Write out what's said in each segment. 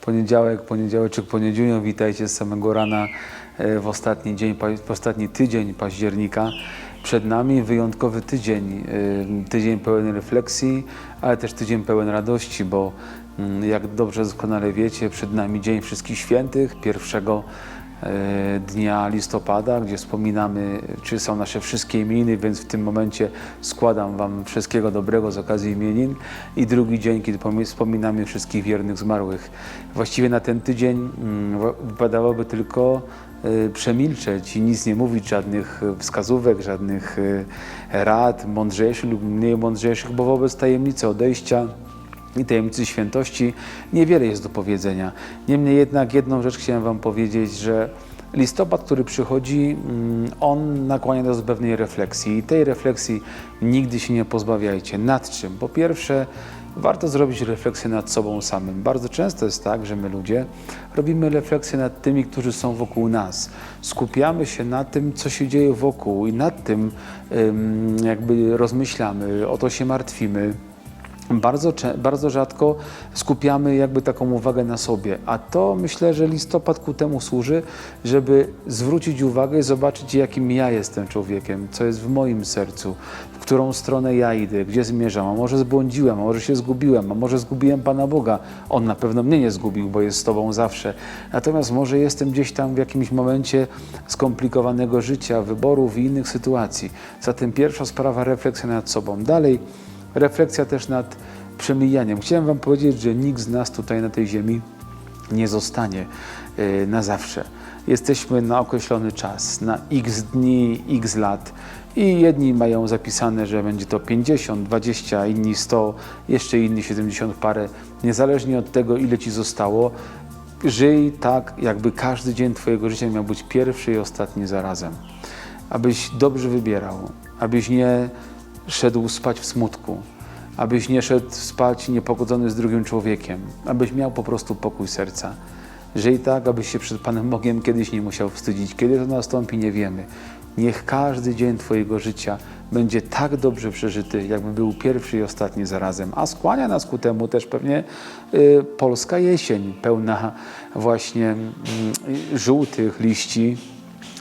poniedziałek, poniedziałeczek, poniedziunią. Witajcie z samego rana e, w ostatni dzień, w ostatni tydzień października. Przed nami wyjątkowy tydzień, e, tydzień pełen refleksji, ale też tydzień pełen radości, bo mm, jak dobrze doskonale wiecie, przed nami Dzień Wszystkich Świętych, pierwszego dnia listopada, gdzie wspominamy, czy są nasze wszystkie imieniny, więc w tym momencie składam Wam wszystkiego dobrego z okazji imienin. I drugi dzień, kiedy pomi- wspominamy wszystkich wiernych zmarłych. Właściwie na ten tydzień mm, wypadałoby tylko e, przemilczeć i nic nie mówić, żadnych e, wskazówek, żadnych e, rad, mądrzejszych lub mniej mądrzejszych, bo wobec tajemnicy odejścia i tajemnicy świętości niewiele jest do powiedzenia. Niemniej jednak jedną rzecz chciałem Wam powiedzieć, że listopad, który przychodzi, mm, on nakłania nas do pewnej refleksji i tej refleksji nigdy się nie pozbawiajcie. Nad czym? Po pierwsze, warto zrobić refleksję nad sobą samym. Bardzo często jest tak, że my ludzie robimy refleksję nad tymi, którzy są wokół nas. Skupiamy się na tym, co się dzieje wokół i nad tym ym, jakby rozmyślamy, o to się martwimy bardzo, bardzo rzadko skupiamy jakby taką uwagę na sobie, a to myślę, że listopad ku temu służy, żeby zwrócić uwagę i zobaczyć, jakim ja jestem człowiekiem, co jest w moim sercu, w którą stronę ja idę, gdzie zmierzam, a może zbłądziłem, a może się zgubiłem, a może zgubiłem Pana Boga. On na pewno mnie nie zgubił, bo jest z Tobą zawsze. Natomiast może jestem gdzieś tam w jakimś momencie skomplikowanego życia, wyborów i innych sytuacji. Zatem pierwsza sprawa, refleksja nad sobą. Dalej, refleksja też nad przemijaniem. Chciałem Wam powiedzieć, że nikt z nas tutaj na tej ziemi nie zostanie y, na zawsze. Jesteśmy na określony czas, na x dni, x lat. I jedni mają zapisane, że będzie to 50, 20, inni 100, jeszcze inni 70 parę. Niezależnie od tego, ile ci zostało, żyj tak, jakby każdy dzień Twojego życia miał być pierwszy i ostatni zarazem. Abyś dobrze wybierał, abyś nie szedł spać w smutku, abyś nie szedł spać niepogodzony z drugim człowiekiem, abyś miał po prostu pokój serca. Żyj tak, abyś się przed Panem Bogiem kiedyś nie musiał wstydzić. Kiedy to nastąpi, nie wiemy. Niech każdy dzień Twojego życia będzie tak dobrze przeżyty, jakby był pierwszy i ostatni zarazem. A skłania nas ku temu też pewnie y, polska jesień, pełna właśnie mm, żółtych liści,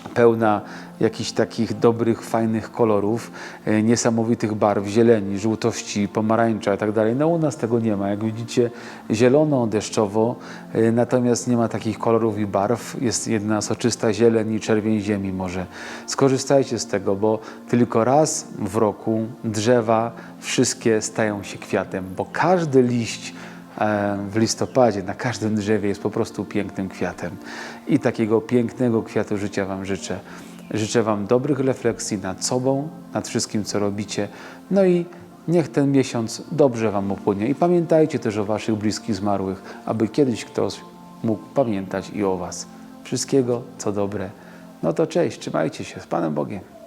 pełna jakichś takich dobrych, fajnych kolorów, e, niesamowitych barw, zieleni, żółtości, pomarańcza tak dalej. No u nas tego nie ma. Jak widzicie, zielono, deszczowo, e, natomiast nie ma takich kolorów i barw. Jest jedna soczysta zieleń i czerwień ziemi może. Skorzystajcie z tego, bo tylko raz w roku drzewa wszystkie stają się kwiatem, bo każdy liść w listopadzie na każdym drzewie jest po prostu pięknym kwiatem. I takiego pięknego kwiatu życia Wam życzę. Życzę Wam dobrych refleksji nad sobą, nad wszystkim, co robicie. No i niech ten miesiąc dobrze Wam upłynie. I pamiętajcie też o Waszych bliskich zmarłych, aby kiedyś ktoś mógł pamiętać i o Was. Wszystkiego, co dobre. No to cześć, trzymajcie się z Panem Bogiem.